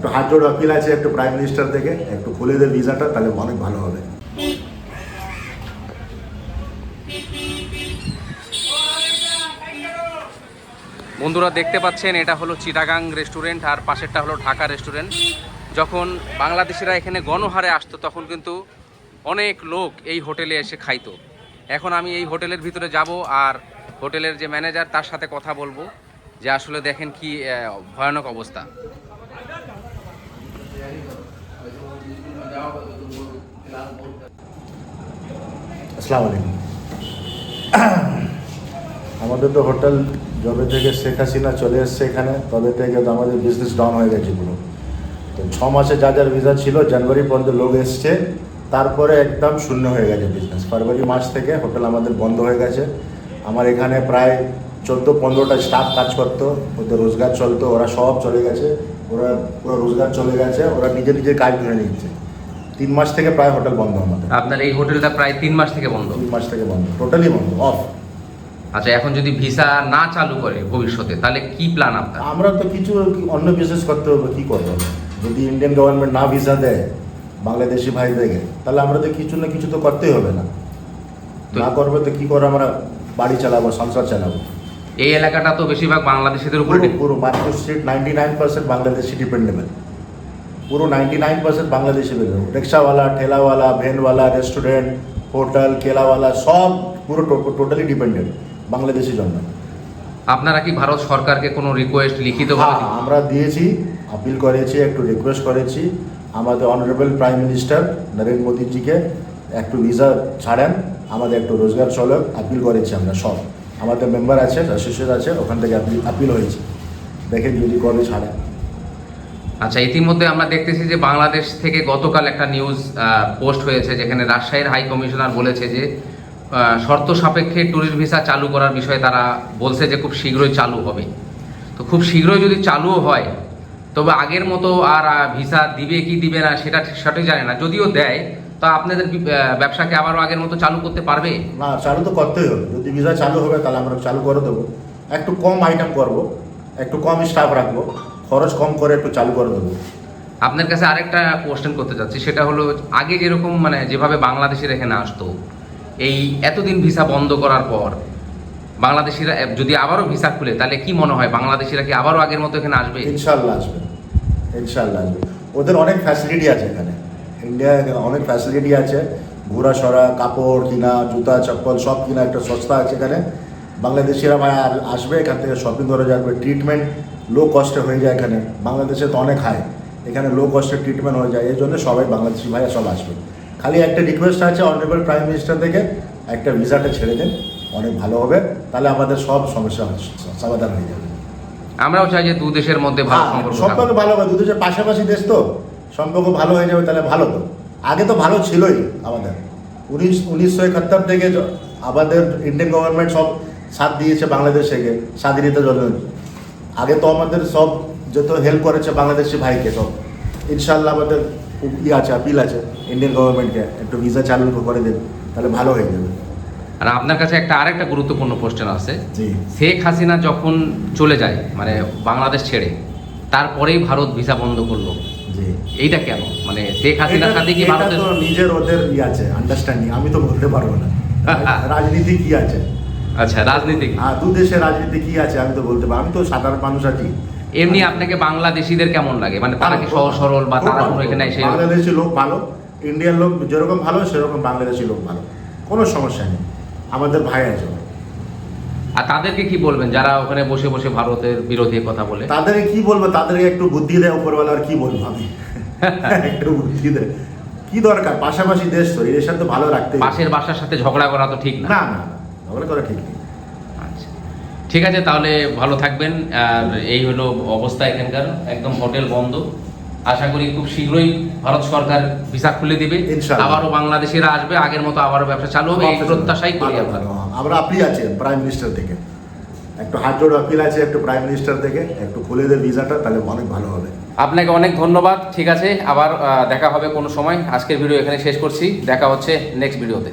একটু আপিল আছে একটু প্রাইম মিনিস্টার থেকে একটু খুলে দেয় ভিসাটা তাহলে অনেক ভালো হবে। বন্ধুরা দেখতে পাচ্ছেন, এটা হলো চিটাগাং রেস্টুরেন্ট আর পাশেরটা হলো ঢাকা রেস্টুরেন্ট যখন বাংলাদেশিরা এখানে গণহারে আসতো, তখন কিন্তু অনেক লোক এই হোটেলে এসে খাইতো। এখন আমি এই হোটেলের ভিতরে যাব আর হোটেলের যে ম্যানেজার তার সাথে কথা বলব যে আসলে দেখেন কি ভয়ানক অবস্থা। আসসালামু আমাদের তো হোটেল যবে থেকে শেখ হাসিনা চলে এসছে এখানে, তবে থেকে তো আমাদের বিজনেস ডাউন হয়ে গেছে পুরো। তো ছ মাসে যা যার ভিসা ছিল, জানুয়ারি পর্যন্ত লোক এসছে, তারপরে একদম শূন্য হয়ে গেছে বিজনেস ফেব্রুয়ারি মাস থেকে হোটেল আমাদের বন্ধ হয়ে গেছে। আমার এখানে প্রায় চোদ্দ, পনেরোটা স্টাফ কাজ করতো, ওদের রোজগার চলতো, ওরা সব চলে গেছে, ওরা পুরো রোজগার চলে গেছে, ওরা নিজে নিজের কাজ ধরে নিচ্ছে। তিন মাস থেকে প্রায় হোটেল বন্ধ আমাদের। আপনার এই হোটেলটা প্রায় তিন মাস থেকে বন্ধ? তিন মাস থেকে বন্ধ টোটালি বন্ধ অফ আচ্ছা এখন যদি ভিসা না চালু করে ভবিষ্যতে তাহলে কি প্ল্যান আপনার? আমরা তো কিছু অন্য বিজনেস করতে হবে কি করব? যদি ইন্ডিয়ান গভর্নমেন্ট না ভিসা দেয় বাংলাদেশি ভাইদেরকে তাহলে আমরা তো কিছু না কিছু তো করতেই হবে না। না করবে তো কি করে আমরা বাড়ি চালাবো সংসার চালাবো? এই এলাকাটা তো বেশিরভাগ বাংলাদেশিদের উপরে পুরো market street ninety nine percent Bangladeshi dependable পুরো নাইনটি নাইন পার্সেন্ট বাংলাদেশি বেরোবে রিক্সাওয়ালা ঠেলাওয়ালা ভ্যানওয়ালা রেস্টুরেন্ট হোটেল কেলাওয়ালা সব পুরো টোটালি ডিপেন্ডেন্ট বাংলাদেশির জন্য আপনারা কি ভারত সরকারকে কোনো রিকোয়েস্ট লিখিত হ্যাঁ আমরা দিয়েছি আপিল করেছি একটু রিকোয়েস্ট করেছি। আমাদের অনারেবল প্রাইম মিনিস্টার নরেন্দ্র মোদীজিকে একটু ভিসা ছাড়েন আমাদের একটু রোজগার চলক আপিল করেছি আমরা সব। আমাদের মেম্বার আছে অ্যাসোসিয়েট আছে ওখান থেকে আপিল আপিল হয়েছে। দেখেন যদি কবে ছাড়েন। আচ্ছা ইতিমধ্যে আমরা দেখতেছি যে বাংলাদেশ থেকে গতকাল একটা নিউজ পোস্ট হয়েছে যেখানে রাজশাহীর হাই কমিশনার বলেছে যে শর্ত সাপেক্ষে ট্যুরিস্ট ভিসা চালু করার বিষয়ে তারা বলছে যে খুব শীঘ্রই চালু হবে। তো খুব শীঘ্রই যদি চালুও হয়, তবে আগের মতো আর ভিসা দিবে কি দিবে না সেটা ঠিক সঠিক জানে না। যদিও দেয়, তা আপনাদের ব্যবসাকে আবারও আগের মতো চালু করতে পারবে? না, চালু তো করতেই হবে। যদি ভিসা চালু হবে, তাহলে আমরা চালু করে দেবো। একটু কম আইটেম করব, একটু কম স্টাফ রাখব। খরচ কম করে একটু চালু করে দেবো। আপনার কাছে আরেকটা কোশ্চেন করতে চাচ্ছি সেটা হলো আগে যেরকম মানে যেভাবে বাংলাদেশের এখানে আসতো এই এতদিন ভিসা বন্ধ করার পর বাংলাদেশিরা যদি আবারও ভিসা খুলে তাহলে কি মনে হয় বাংলাদেশিরা কি আবারও আগের মতো এখানে আসবে? ইনশাল্লাহ আসবে ইনশাল্লাহ আসবে। ওদের অনেক ফ্যাসিলিটি আছে এখানে। ইন্ডিয়ায় অনেক ফ্যাসিলিটি আছে ঘোরা সরা কাপড় কিনা জুতা চপ্পল সব কিনা একটা সস্তা আছে এখানে। বাংলাদেশিরা ভাই আসবে এখান থেকে শপিং করে যাবে ট্রিটমেন্ট লো কস্টে হয়ে যায় এখানে। বাংলাদেশে তো অনেক হাই এখানে লো কস্টে ট্রিটমেন্ট হয়ে যায়। এই জন্য সবাই বাংলাদেশি ভাইয়া সব আসবে। খালি একটা রিকোয়েস্ট আছে অনারেবল প্রাইম মিনিস্টার থেকে একটা ভিসাটা ছেড়ে দেন। অনেক ভালো হবে। তাহলে আমাদের সব সমস্যা সমাধান হয়ে যাবে। আমরাও চাই যে দু দেশের মধ্যে ভালো হ্যাঁ, সম্পর্ক সম্পর্ক ভালো হবে। দু দেশের পাশাপাশি দেশ তো। সম্পর্ক ভালো হয়ে যাবে তাহলে ভালো তো। আগে তো ভালো ছিলই আমাদের। উনিশ উনিশশো একাত্তর থেকে আমাদের ইন্ডিয়ান গভর্নমেন্ট সব সাথ দিয়েছে বাংলাদেশ বাংলাদেশকে স্বাধীনতা জন্য আগে তো আমাদের সব যত হেল্প করেছে বাংলাদেশি ভাইকে সব। ইনশাল্লাহ আমাদের খুব ই আছে আপিল আছে ইন্ডিয়ান গভর্নমেন্টকে একটু ভিসা চালু করে দেবে তাহলে ভালো হয়ে যাবে। আর আপনার কাছে একটা আরেকটা গুরুত্বপূর্ণ কোশ্চেন আছে। জি। শেখ হাসিনা যখন চলে যায় মানে বাংলাদেশ ছেড়ে তারপরেই ভারত ভিসা বন্ধ করল। এইটা কেন? মানে শেখ হাসিনার সাথে কি ভারতের নিজের ওদের ই আছে আন্ডারস্ট্যান্ডিং আমি তো বলতে পারব না। রাজনীতি কি আছে? আচ্ছা রাজনীতি আর দু দেশের রাজনীতি কি আছে আমি তো বলতে পারব আমি তো সাধারণ মানুষ আছি। এমনি আপনাকে বাংলাদেশিদের কেমন লাগে? মানে তারা কি সহজ সরল বা তারা কোনো এখানে এসে বাংলাদেশি লোক ভালো ইন্ডিয়ান লোক যেরকম ভালো সেরকম বাংলাদেশি লোক ভালো। কোনো সমস্যা নেই আমাদের ভাই আছে। আর তাদেরকে কি বলবেন যারা ওখানে বসে বসে ভারতের বিরোধী কথা বলে? তাদেরকে কি বলব তাদেরকে একটু বুদ্ধি দেয় উপরওয়ালা আর কি বলব আমি? একটু বুদ্ধি দেয়। কি দরকার? পাশাপাশি দেশ তো দেশের তো ভালো রাখতে। পাশের বাসার সাথে ঝগড়া করা তো ঠিক না না। না করা ঠিক নেই। আচ্ছা। ঠিক আছে তাহলে ভালো থাকবেন। আর এই হলো অবস্থা এখানকার। একদম হোটেল বন্ধ। আশা করি খুব শীঘ্রই ভারত সরকার ভিসা খুলে দিবে। আবারও বাংলাদেশিরা আসবে। আগের মতো আবারও ব্যবসা চালু হবে। এই প্রত্যাশাই করি আমরা। আমরা আপিল আছে প্রাইম মিনিস্টার থেকে। একটু হাত জোড় আপিল আছে একটু প্রাইম মিনিস্টার থেকে। একটু খুলে দেয় ভিসাটা তাহলে অনেক ভালো হবে। আপনাকে অনেক ধন্যবাদ। ঠিক আছে আবার দেখা হবে কোনো সময়। আজকের ভিডিও এখানে শেষ করছি। দেখা হচ্ছে নেক্সট ভিডিওতে